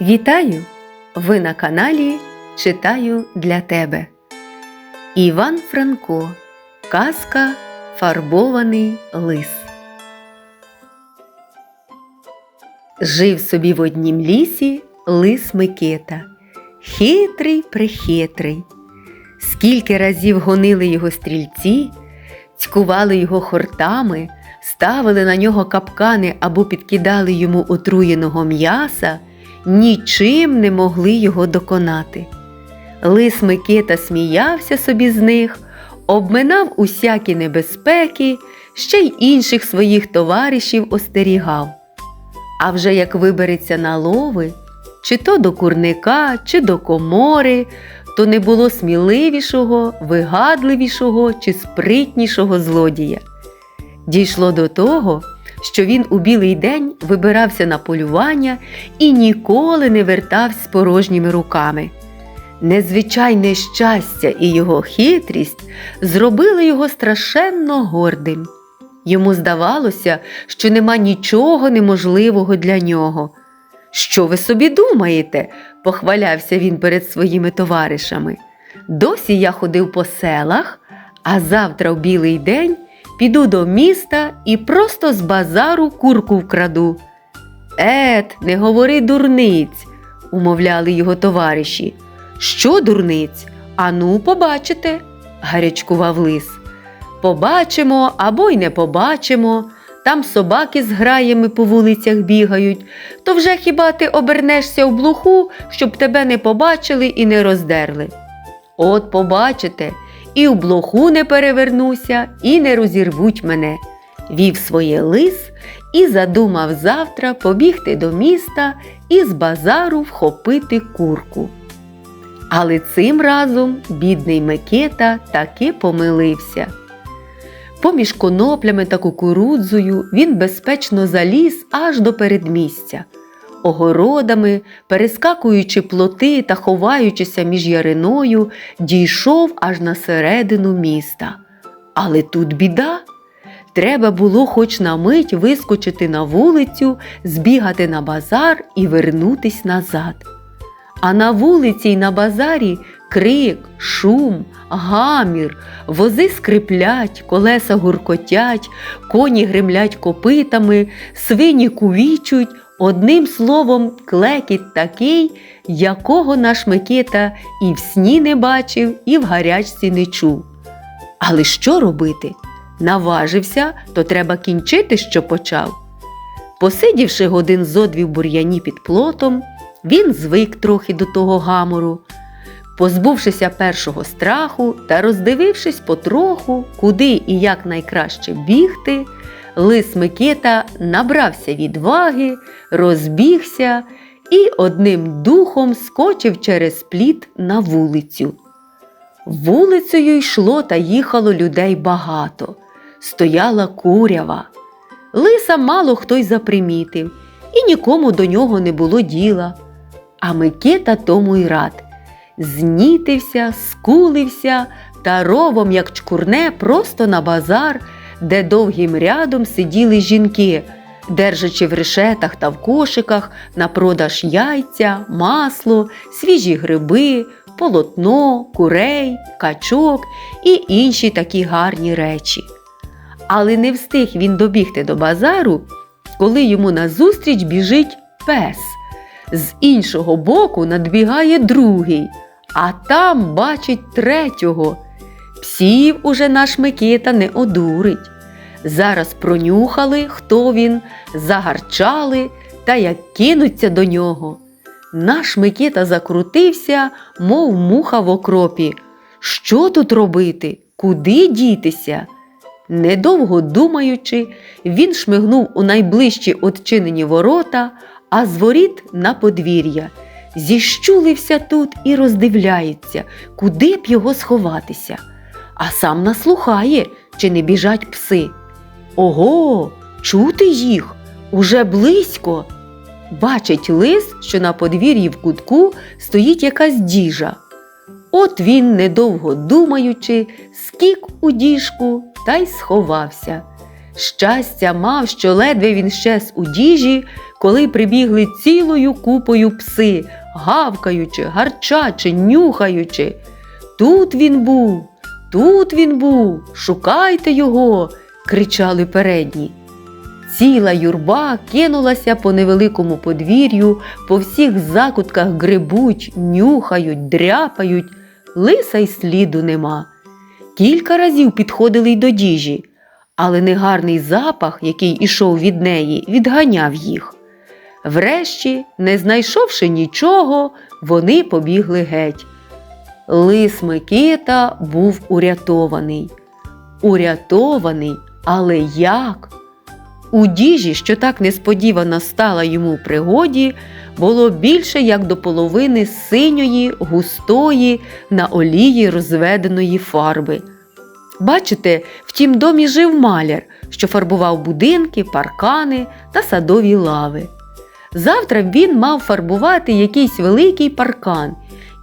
Вітаю! Ви на каналі Читаю для тебе. Іван Франко. Казка Фарбований лис. Жив собі в однім лісі лис Микита. Хитрий прихитрий. Скільки разів гонили його стрільці, цькували його хортами, ставили на нього капкани або підкидали йому отруєного м'яса, нічим не могли його доконати. Лис Микита сміявся собі з них, обминав усякі небезпеки, ще й інших своїх товаришів остерігав. А вже як вибереться на лови, чи то до курника, чи до комори, то не було сміливішого, вигадливішого чи спритнішого злодія. Дійшло до того, що він у білий день вибирався на полювання і ніколи не вертався з порожніми руками. Незвичайне щастя і його хитрість зробили його страшенно гордим. Йому здавалося, що нема нічого неможливого для нього. Що ви собі думаєте? похвалявся він перед своїми товаришами. Досі я ходив по селах, а завтра в білий день піду до міста і просто з базару курку вкраду. Ет, не говори дурниць, умовляли його товариші. Що дурниць? Ану, побачите, гарячкував лис. Побачимо або й не побачимо. Там собаки з граями по вулицях бігають, то вже хіба ти обернешся в блуху, щоб тебе не побачили і не роздерли. От побачите, і в блоху не перевернуся, і не розірвуть мене. Вів своє лис і задумав завтра побігти до міста і з базару вхопити курку. Але цим разом бідний Микита таки помилився. Поміж коноплями та кукурудзою він безпечно заліз аж до передмістя. Огородами, перескакуючи плоти та ховаючися між яриною, дійшов аж на середину міста. Але тут біда. Треба було хоч на мить вискочити на вулицю, збігати на базар і вернутись назад. А на вулиці й на базарі крик, шум, гамір, вози скриплять, колеса гуркотять, коні гремлять копитами, свині кувічуть, одним словом, клекіт такий, якого наш Микита і в сні не бачив, і в гарячці не чув. Але що робити? Наважився, то треба кінчити, що почав. Посидівши годин зо дві в бур'яні під плотом, він звик трохи до того гамору. Позбувшися першого страху та роздивившись потроху, куди і як найкраще бігти, лис Микита набрався відваги, розбігся і одним духом скочив через пліт на вулицю. Вулицею йшло та їхало людей багато, стояла курява. Лиса мало хто й запримітив, і нікому до нього не було діла. А Микита тому й рад. Знітився, скулився та ровом, як чкурне, просто на базар, де довгим рядом сиділи жінки, держачи в решетах та в кошиках на продаж яйця, масло, свіжі гриби, полотно, курей, качок і інші такі гарні речі. Але не встиг він добігти до базару, коли йому назустріч біжить пес. З іншого боку надбігає другий, а там бачить третього. Псів уже наш Микита не одурить. Зараз пронюхали, хто він, загарчали та як кинуться до нього. Наш Микита закрутився, мов муха в окропі. Що тут робити? Куди дітися? Недовго думаючи, він шмигнув у найближчі отчинені ворота, а з воріт на подвір'я. Зіщулився тут і роздивляється, куди б його сховатися, а сам наслухає, чи не біжать пси. Ого, чути їх уже близько. Бачить лис, що на подвір'ї в кутку стоїть якась діжа. От він, недовго думаючи, скік у діжку та й сховався. Щастя мав, що ледве він щез у діжі, коли прибігли цілою купою пси, гавкаючи, гарчачи, нюхаючи. Тут він був, тут він був, шукайте його, кричали передні. Ціла юрба кинулася по невеликому подвір'ю, по всіх закутках грибуть, нюхають, дряпають, лиса й сліду нема. Кілька разів підходили й до діжі, але негарний запах, який ішов від неї, відганяв їх. Врешті, не знайшовши нічого, вони побігли геть. Лис Микита був урятований. Урятований, але як? У діжі, що так несподівано стала йому пригоді, було більше як до половини синьої, густої, на олії розведеної фарби. Бачите, в тім домі жив маляр, що фарбував будинки, паркани та садові лави. Завтра він мав фарбувати якийсь великий паркан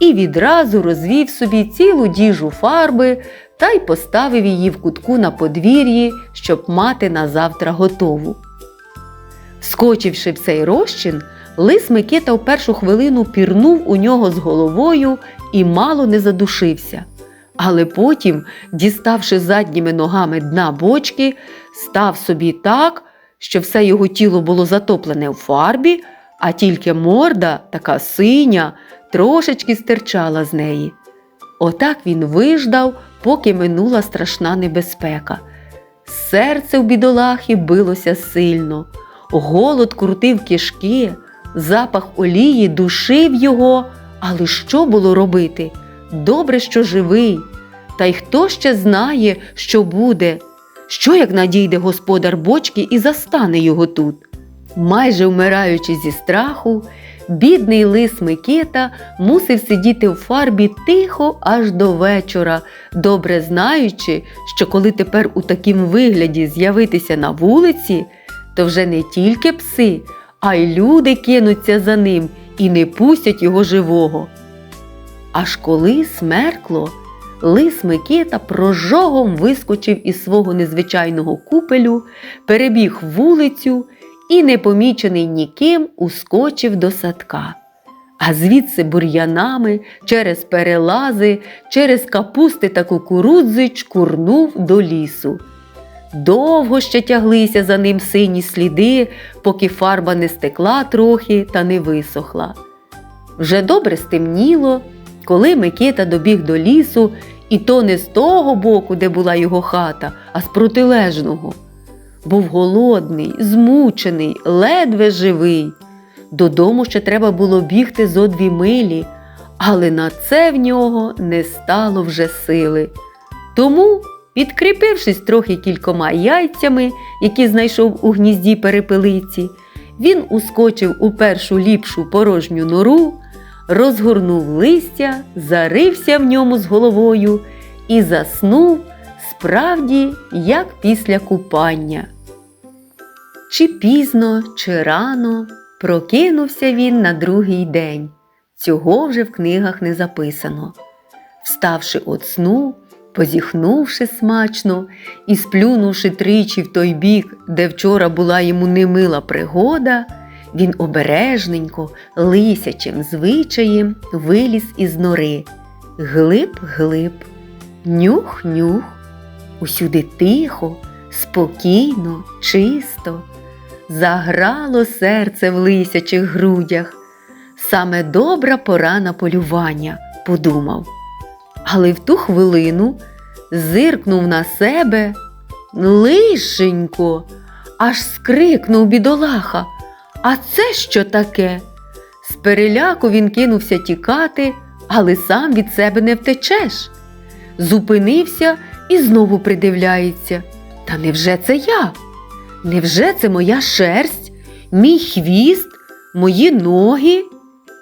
і відразу розвів собі цілу діжу фарби та й поставив її в кутку на подвір'ї, щоб мати на завтра готову. Скочивши в цей розчин, лис Микита в першу хвилину пірнув у нього з головою і мало не задушився. Але потім, діставши задніми ногами дна бочки, став собі так, що все його тіло було затоплене в фарбі, а тільки морда, така синя, трошечки стирчала з неї. Отак він виждав, поки минула страшна небезпека. Серце в бідолахи билося сильно, голод крутив кишки, запах олії душив його, але що було робити? Добре, що живий. Та й хто ще знає, що буде? Що як надійде господар бочки і застане його тут? Майже вмираючи зі страху, бідний лис Микита мусив сидіти в фарбі тихо аж до вечора, добре знаючи, що коли тепер у такім вигляді з'явитися на вулиці, то вже не тільки пси, а й люди кинуться за ним і не пустять його живого. Аж коли смеркло, лис Микита прожогом вискочив із свого незвичайного купелю, перебіг вулицю і, непомічений ніким, ускочив до садка. А звідси бур'янами, через перелази, через капусти та кукурудзи чкурнув до лісу. Довго ще тяглися за ним сині сліди, поки фарба не стекла трохи та не висохла. Вже добре стемніло, коли Микита добіг до лісу, і то не з того боку, де була його хата, а з протилежного. Був голодний, змучений, ледве живий. Додому ще треба було бігти зо дві милі, але на це в нього не стало вже сили. Тому, підкріпившись трохи кількома яйцями, які знайшов у гнізді перепелиці, він ускочив у першу ліпшу порожню нору, розгорнув листя, зарився в ньому з головою і заснув справді, як після купання. Чи пізно, чи рано прокинувся він на другий день. Цього вже в книгах не записано. Вставши от сну, позіхнувши смачно і сплюнувши тричі в той бік, де вчора була йому немила пригода, він обережненько, лисячим звичаєм виліз із нори. Глиб-глиб, нюх-нюх, усюди тихо, спокійно, чисто. Заграло серце в лисячих грудях. Саме добра пора на полювання, подумав. Але в ту хвилину зиркнув на себе лишенько, аж скрикнув бідолаха. А це що таке? З переляку він кинувся тікати, але сам від себе не втечеш. Зупинився і знову придивляється. Та невже це я? Невже це моя шерсть, мій хвіст, мої ноги?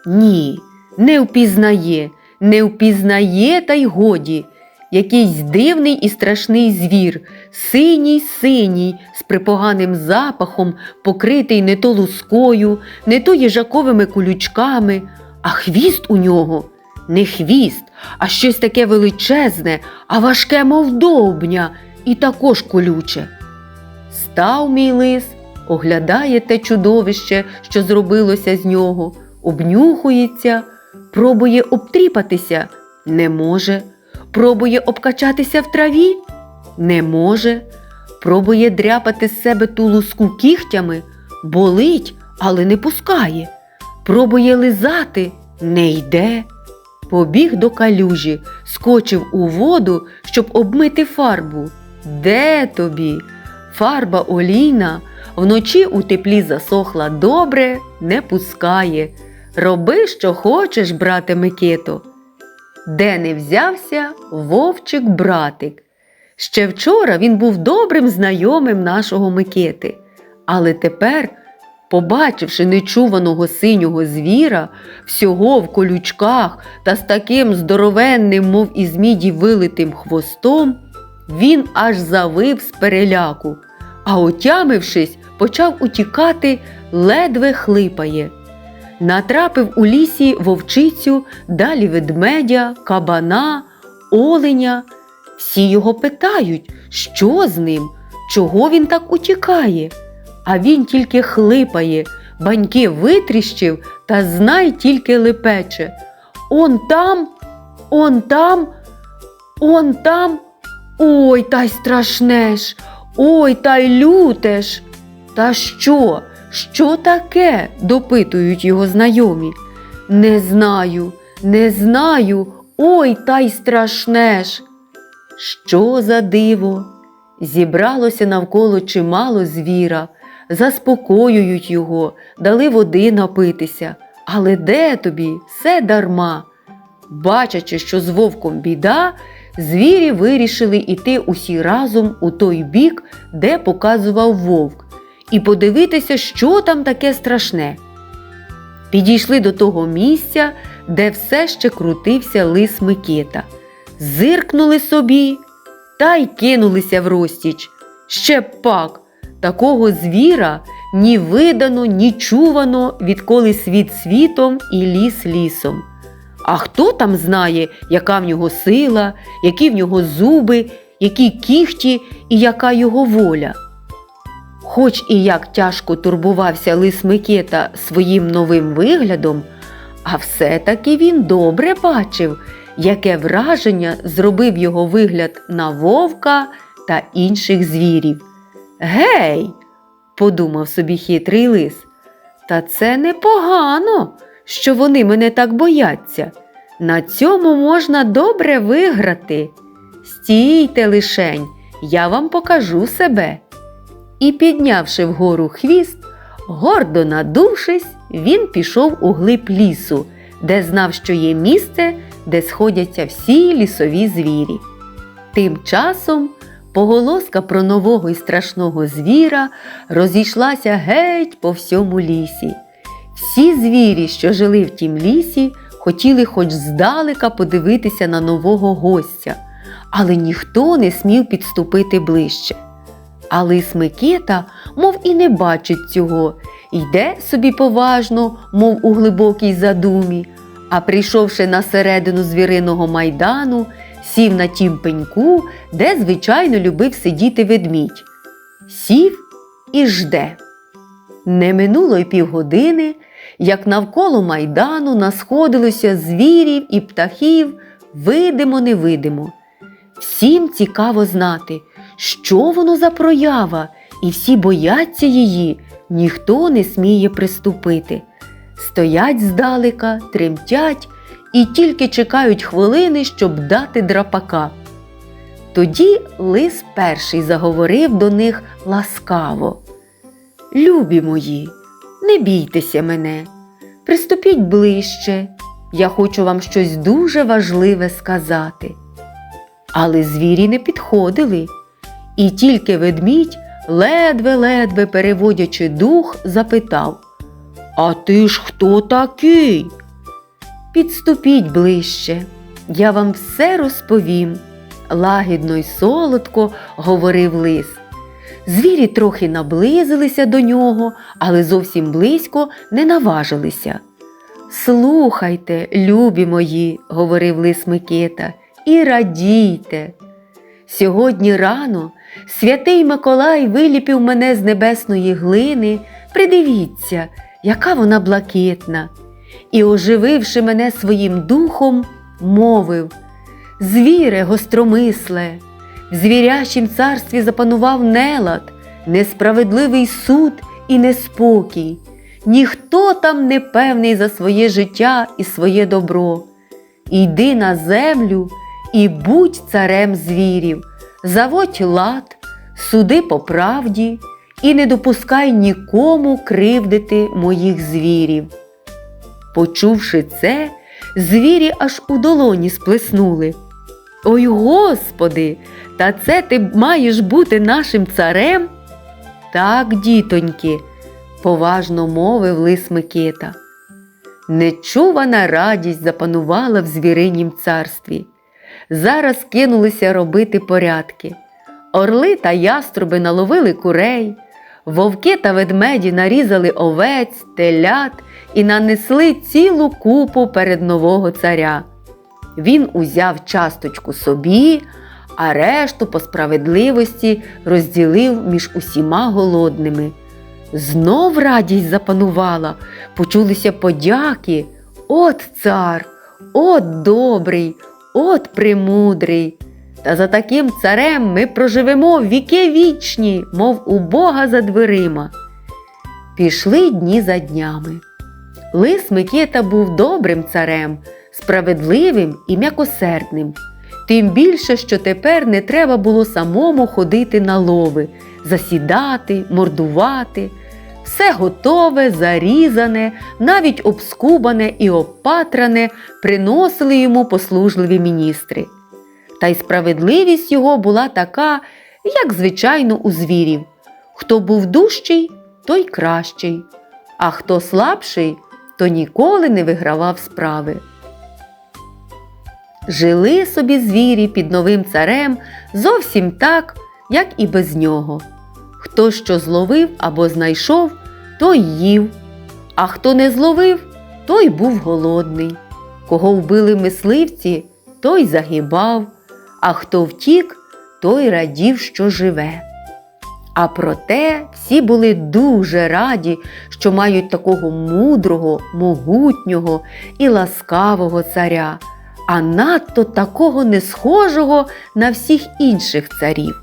Ні, не впізнає, не впізнає, та й годі. Якийсь дивний і страшний звір, синій синій, з припоганим запахом, покритий не то лускою, не то їжаковими колючками, а хвіст у нього не хвіст, а щось таке величезне, а важке, мов довбня, і також колюче. Став мій лис, оглядає те чудовище, що зробилося з нього, обнюхується, пробує обтріпатися, не може, пробує обкачатися в траві, не може, пробує дряпати з себе ту луску кігтями, болить, але не пускає, пробує лизати, не йде. Побіг до калюжі, скочив у воду, щоб обмити фарбу. Де тобі? Фарба олійна вночі у теплі засохла добре, не пускає. Роби, що хочеш, брате Микито. Де не взявся вовчик братик. Ще вчора він був добрим знайомим нашого Микити, але тепер, побачивши нечуваного синього звіра, всього в колючках та з таким здоровенним, мов із міді вилитим хвостом, він аж завив з переляку, а отямившись, почав утікати, ледве хлипає. Натрапив у лісі вовчицю, далі ведмедя, кабана, оленя. Всі його питають, що з ним, чого він так утікає. А він тільки хлипає, баньки витріщив та знай тільки лепече. Он там, он там, он там. Ой, та й страшне ж, ой, та й люте ж. Та що? Що таке? допитують його знайомі. Не знаю, не знаю, ой, та й страшне ж. Що за диво? Зібралося навколо чимало звіра, заспокоюють його, дали води напитися. Але де тобі? Все дарма. Бачачи, що з вовком біда, звірі вирішили йти усі разом у той бік, де показував вовк, і подивитися, що там таке страшне. Підійшли до того місця, де все ще крутився лис Микита. Зиркнули собі та й кинулися в розтіч. Ще пак, такого звіра ні видано, ні чувано, відколи світ світом і ліс лісом. А хто там знає, яка в нього сила, які в нього зуби, які кіхті і яка його воля? Хоч і як тяжко турбувався лис Микета своїм новим виглядом, а все-таки він добре бачив, яке враження зробив його вигляд на вовка та інших звірів. Гей, подумав собі хитрий лис, та це непогано, що вони мене так бояться. На цьому можна добре виграти. Стійте лишень, я вам покажу себе. І, піднявши вгору хвіст, гордо надувшись, він пішов у глиб лісу, де знав, що є місце, де сходяться всі лісові звірі. Тим часом поголоска про нового і страшного звіра розійшлася геть по всьому лісі. Всі звірі, що жили в тім лісі, хотіли хоч здалека подивитися на нового гостя, але ніхто не смів підступити ближче. А лис Микита, мов і не бачить цього, йде собі поважно, мов у глибокій задумі, а прийшовши на середину звіриного майдану, сів на тім пеньку, де звичайно любив сидіти ведмідь. Сів і жде. Не минуло й півгодини, як навколо майдану насходилося звірів і птахів, видимо, невидимо. Всім цікаво знати, що воно за проява, і всі бояться її, ніхто не сміє приступити. Стоять здалека, тремтять і тільки чекають хвилини, щоб дати драпака. Тоді лис перший заговорив до них ласкаво. Любі мої, не бійтеся мене, приступіть ближче, я хочу вам щось дуже важливе сказати. Але звірі не підходили, і тільки ведмідь, ледве-ледве переводячи дух, запитав А ти ж хто такий? Підступіть ближче, я вам все розповім, лагідно й солодко говорив лис. Звірі трохи наблизилися до нього, але зовсім близько не наважилися. Слухайте, любі мої, говорив лис Микита, і радійте. Сьогодні рано святий Миколай виліпів мене з небесної глини. Придивіться, яка вона блакитна. І, ожививши мене своїм духом, мовив Звіре, гостромисле, в звірячім царстві запанував нелад, несправедливий суд і неспокій. Ніхто там не певний за своє життя і своє добро. Йди на землю і будь царем звірів, заводь лад, суди по правді і не допускай нікому кривдити моїх звірів. Почувши це, звірі аж у долоні сплеснули. Ой Господи, та це ти маєш бути нашим царем? Так, дітоньки, поважно мовив лис Микита. Нечувана радість запанувала в звіринім царстві. Зараз кинулися робити порядки. Орли та яструби наловили курей, вовки та ведмеді нарізали овець, телят і нанесли цілу купу перед нового царя. Він узяв часточку собі, а решту по справедливості розділив між усіма голодними. Знов радість запанувала, почулися подяки. От цар, от добрий, от премудрий. Та за таким царем ми проживемо віки вічні, мов у Бога за дверима. Пішли дні за днями. Лис Микита був добрим царем, справедливим і м'якосердним. Тим більше, що тепер не треба було самому ходити на лови, засідати, мордувати. Все готове, зарізане, навіть обскубане і обпатране приносили йому послужливі міністри. Та й справедливість його була така, як звичайно у звірів. Хто був дужчий, той кращий, а хто слабший, то ніколи не вигравав справи. Жили собі звірі під новим царем зовсім так, як і без нього. Хто що зловив або знайшов, той їв, а хто не зловив, той був голодний. Кого вбили мисливці, той загибав, а хто втік, той радів, що живе. А проте всі були дуже раді, що мають такого мудрого, могутнього і ласкавого царя, а надто такого не схожого на всіх інших царів.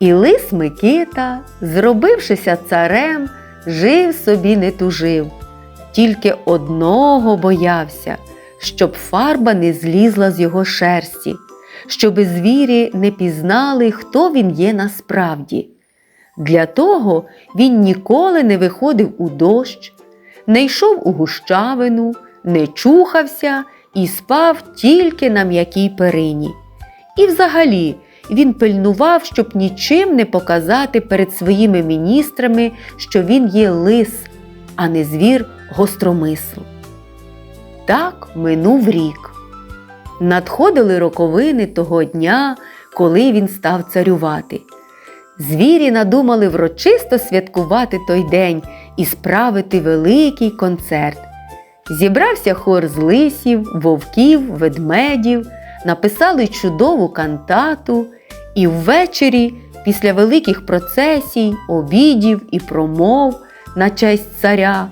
І лис Микита, зробившися царем, жив собі не тужив, тільки одного боявся, щоб фарба не злізла з його шерсті, щоби звірі не пізнали, хто він є насправді. Для того він ніколи не виходив у дощ, не йшов у гущавину, не чухався і спав тільки на м'якій перині. І взагалі він пильнував, щоб нічим не показати перед своїми міністрами, що він є лис, а не звір гостромисл. Так минув рік. Надходили роковини того дня, коли він став царювати. Звірі надумали врочисто святкувати той день і справити великий концерт. Зібрався хор з лисів, вовків, ведмедів, написали чудову кантату, і ввечері, після великих процесій, обідів і промов на честь царя,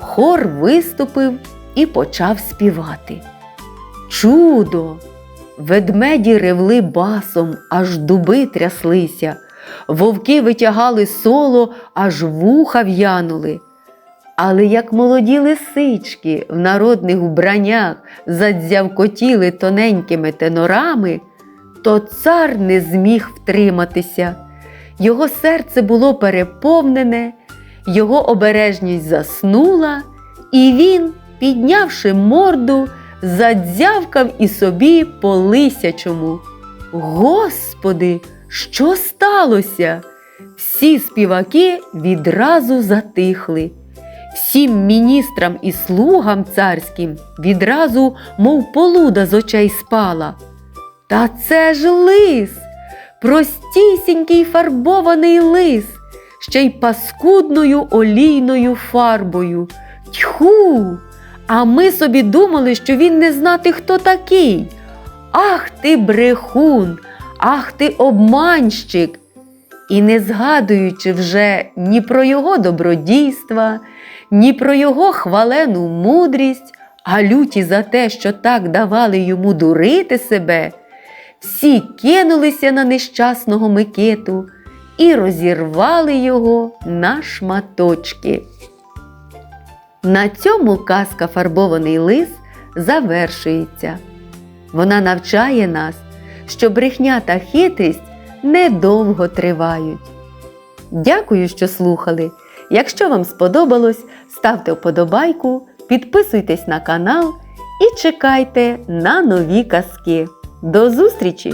хор виступив і почав співати. Чудо! Ведмеді ревли басом, аж дуби тряслися, вовки витягали соло, аж вуха в'янули. Але як молоді лисички в народних вбраннях задзявкотіли тоненькими тенорами, то цар не зміг втриматися. Його серце було переповнене, його обережність заснула, і він, піднявши морду, задзявкав і собі по лисячому. Господи, що сталося? Всі співаки відразу затихли. Всім міністрам і слугам царським відразу, мов полуда з очей спала. Та це ж лис, простісінький фарбований лис, ще й паскудною олійною фарбою. Тьху! А ми собі думали, що він не знати, хто такий. Ах ти, брехун, Ах ти обманщик! І не згадуючи вже ні про його добродійства, ні про його хвалену мудрість, а люті за те, що так давали йому дурити себе, всі кинулися на нещасного Микиту і розірвали його на шматочки. На цьому казка фарбований лис завершується. Вона навчає нас, що брехня та хитрість недовго тривають. Дякую, що слухали. Якщо вам сподобалось, ставте вподобайку, підписуйтесь на канал і чекайте на нові казки. До зустрічі!